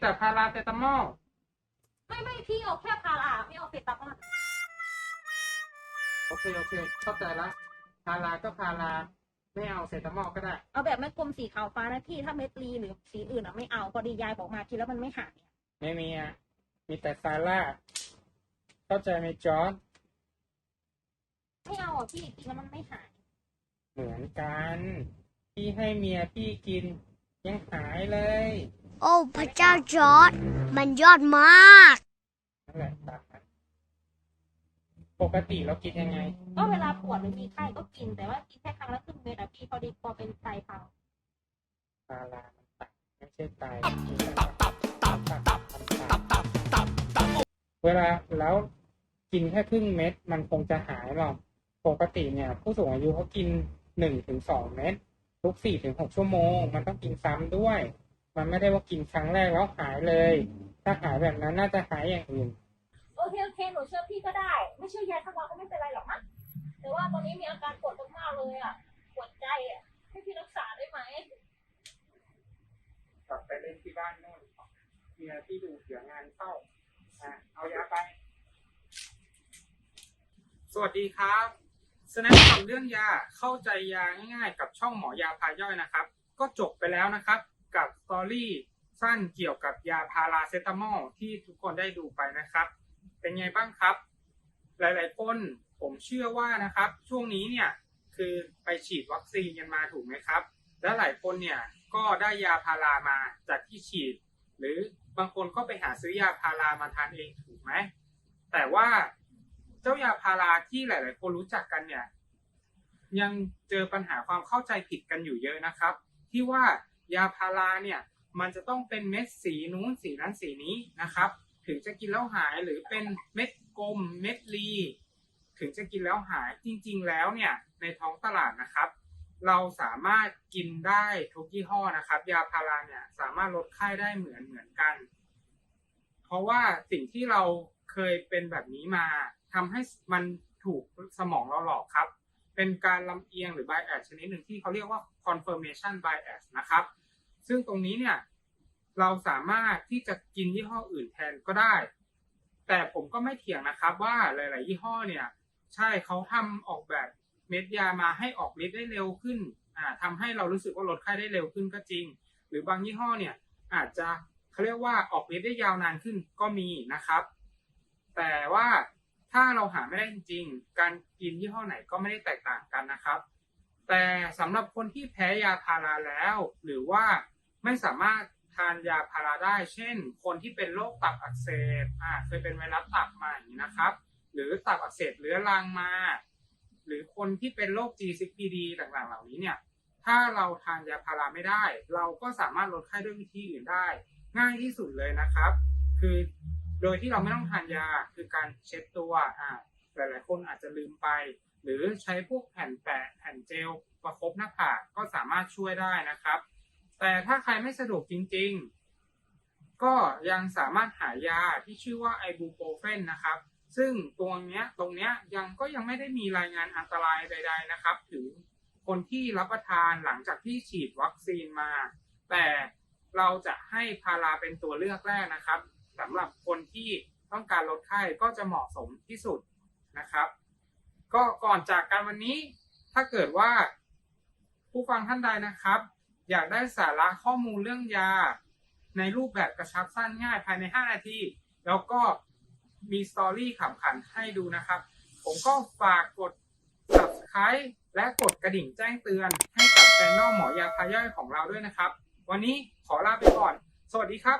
แต่พาราเซตามอลไม่ไม่พี่เอาแค่พาราไม่เอาเซตามอลโอเคโอเค เข้าใจละพาราก็พาราไม่เอาเซตามอลก็ได้ เอาแบบไม่กลมสีขาวฟ้านะพี่ถ้าเม็ดรีหรือสีอื่นอะไม่เอาพอดียายบอกมากินแล้วมันไม่หายไม่มีอะมีแต่ซาร่าเข้าใจไหมจอร์ดไม่เอาอะพี่กินแล้วมันไม่หาย เหมือนกัน พี่ให้เมียพี่กินยังหายเลย โอ้พระเจ้าจอร์ดมันยอดมากปกติเรากินยังไง ก็เวลาปวดหรือมีไข้ก็กินแต่ว่ากินแค่ครั้งละครึ่งเม็ดอะพี่พอดีพอเป็นไตพังปลาลามัไม่ใช่ไตตับตับตับตับตับตับตับเวลาแล้วกินแค่ครึ่งเม็ดมันคงจะหายหรอกปกติเนี่ย ผู้สูงอายุเขากินหนึ่งถึงสองเม็ดทุกสี่ถึงหกชั่วโมง มันต้องกินซ้ำด้วย มันไม่ได้ว่ากินครั้งแรกแล้วหายเลย ถ้าหายแบบนั้นน่าจะหายอย่างอื่น โอเคโอเคหนูเชื่อพี่ก็ได้ ไม่เชื่อยายทั้งวันก็ไม่เป็นไรหรอกมั้งแต่ว่าตอนนี้มีอาการปวดมากๆเลยอะ ปวดใจอะ ให้พี่รักษาได้ไหม กลับไปเล่นที่บ้านโน่นเมียที่ดูเสียงานเข้าอะเอายาไป สวัสดีครับสแนปทำเรื่องยาเข้าใจยาง่ายๆ กับช่องหมอยาพาย่อยนะครับ ก็จบไปแล้วนะครับ กับสตอรี่สั้นเกี่ยวกับยาพาราเซตามอลที่ทุกคนได้ดูไปนะครับ เป็นไงบ้างครับ หลายๆคนผมเชื่อว่านะครับ ช่วงนี้เนี่ยคือไปฉีดวัคซีนกันมาถูกไหมครับ และหลายคนเนี่ยก็ได้ยาพารามาจากที่ฉีด หรือบางคนก็ไปหาซื้อยาพารามาทานเองถูกไหมแต่ว่าเจ้ายาพาราที่หลาย ๆ คนรู้จักกันเนี่ยยังเจอปัญหาความเข้าใจผิดกันอยู่เยอะนะครับ ที่ว่า ยาพาราเนี่ยมันจะต้องเป็นเม็ดสีนู้นสีนั้นสีนี้นะครับ ถึงจะกินแล้วหายหรือเป็นเม็ดกลมเม็ดรีถึงจะกินแล้วหายจริง ๆ แล้วเนี่ยในท้องตลาดนะครับ เราสามารถกินได้ทุกยี่ห้อนะครับ ยาพาราเนี่ยสามารถลดไข้ได้เหมือนเหมือนกัน เพราะว่าสิ่งที่เราเคยเป็นแบบนี้มาทำให้มันถูกสมองเราหลอกครับ เป็นการลำเอียงหรือ bias ชนิดหนึ่งที่เขาเรียกว่า confirmation bias นะครับ ซึ่งตรงนี้เนี่ยเราสามารถที่จะกินยี่ห้ออื่นแทนก็ได้ แต่ผมก็ไม่เถียงนะครับว่าหลาย ๆ ยี่ห้อเนี่ยใช่เขาทำออกแบบเม็ดยามาให้ออกฤทธิ์ได้เร็วขึ้นอ่าทำให้เรารู้สึกว่าลดไข้ได้เร็วขึ้นก็จริง หรือบางยี่ห้อเนี่ยอาจจะเขาเรียกว่าออกฤทธิ์ได้ยาวนานขึ้นก็มีนะครับ แต่ว่า ถ้าเราหาไม่ได้จริง ๆ การกินยี่ห้อไหนก็ไม่ได้แตกต่างกันนะครับ แต่สำหรับคนที่แพ้ยาพาราแล้ว หรือว่าไม่สามารถทานยาพาราได้ เช่น คนที่เป็นโรคตับอักเสบอ่าเคยเป็นไวรัสตับมาอย่างนี้นะครับ หรือตับอักเสบเรื้อรังมา หรือคนที่เป็นโรค G6PD ต่างๆ เหล่านี้เนี่ย ถ้าเราทานยาพาราไม่ได้ เราก็สามารถลดไข้ด้วยวิธีอื่นได้ ง่ายที่สุดเลยนะครับ คือ โดยที่เราไม่ต้องทานยาคือการเช็ดตัวอ่าหลายๆคนอาจจะลืมไป หรือใช้พวกแผ่นแปะแผ่นเจลประคบหน้าผากก็สามารถช่วยได้นะครับ แต่ถ้าใครไม่สะดวกจริง ๆ ก็ยังสามารถหายาที่ชื่อว่าไอบูโปรเฟนนะครับซึ่งตรงเนี้ยตรงเนี้ยยังก็ยังไม่ได้มีรายงานอันตรายใด ๆนะครับ ถึงคนที่รับประทานหลังจากที่ฉีดวัคซีนมา แต่เราจะให้พาราเป็นตัวเลือกแรกนะครับ สำหรับคนที่ต้องการลดไข้ก็จะเหมาะสมที่สุดนะครับ ก็ก่อนจากกันวันนี้ถ้าเกิดว่าผู้ฟังท่านใดนะครับ อยากได้สาระข้อมูลเรื่องยา ในรูปแบบกระชับสั้นง่ายภายใน 5 นาที แล้วก็มีสตอรี่ขำขันให้ดูนะครับ ผมก็ฝากกด subscribe และกดกระดิ่งแจ้งเตือนให้กับช anel หมอยาพาย่อยของเราด้วยนะครับ วันนี้ขอลาไปก่อน สวัสดีครับ